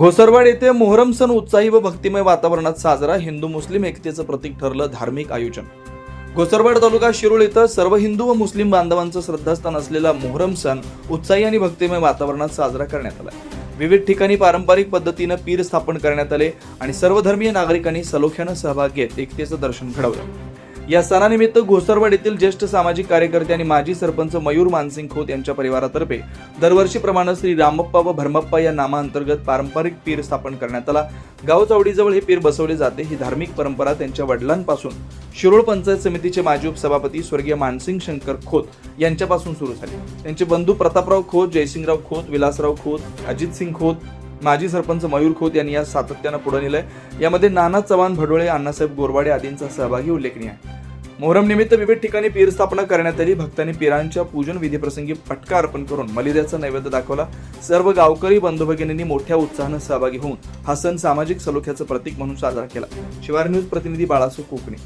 घोसरवाड येथे मोहरम सण उत्साही व भक्तिमय वातावरणात साजरा हिंदू मुस्लिम एकतेचं प्रतीक ठरलं धार्मिक आयोजन. घोसरवाड तालुका शिरूळ इथं सर्व हिंदू व मुस्लिम बांधवांचं श्रद्धास्थान असलेला मोहरम सण उत्साही आणि भक्तिमय वातावरणात साजरा करण्यात आला. विविध ठिकाणी पारंपरिक पद्धतीनं पीर स्थापन करण्यात आले आणि सर्वधर्मीय नागरिकांनी सलोख्यानं सहभाग घेत एकतेचं दर्शन घडवलं. या सणानिमित्त घोसरवाड येथील ज्येष्ठ सामाजिक कार्यकर्ते आणि माजी सरपंच मयूर मानसिंग खोत यांच्या परिवारातर्फे दरवर्षीप्रमाणे श्री रामप्पा व भरमप्पा या नामांतर्गत पारंपरिक पीर स्थापन करण्यात आला. गाव चावडीजवळ हे पीर बसवले जाते. ही धार्मिक परंपरा त्यांच्या वडिलांपासून शिरोळ पंचायत समितीचे माजी उपसभापती स्वर्गीय मानसिंग शंकर खोत यांच्यापासून सुरू झाली. त्यांचे बंधू प्रतापराव खोत जयसिंगराव खोत विलासराव खोत अजित सिंग खोत माजी सरपंच मयूर खोत यांनी या सातत्यानं पुढे नेलंय. यामध्ये नाना चव्हाण भडोळे अण्णासाहेब गोरवाडे आदींचा सहभागी उल्लेखनीय आहे. मोहरम निमित्त विविध ठिकाणी पीर स्थापना करण्यात आली. भक्तांनी पीरांच्या पूजन विधीप्रसंगी पटका अर्पण करून मलिद्याचा नैवेद्य दाखवला. सर्व गावकरी बंधू भगिनींनी मोठ्या उत्साहानं सहभागी होऊन हा सण सामाजिक सलोख्याचं प्रतीक म्हणून साजरा केला. शिवार न्यूज प्रतिनिधी बाळासू कोकणी.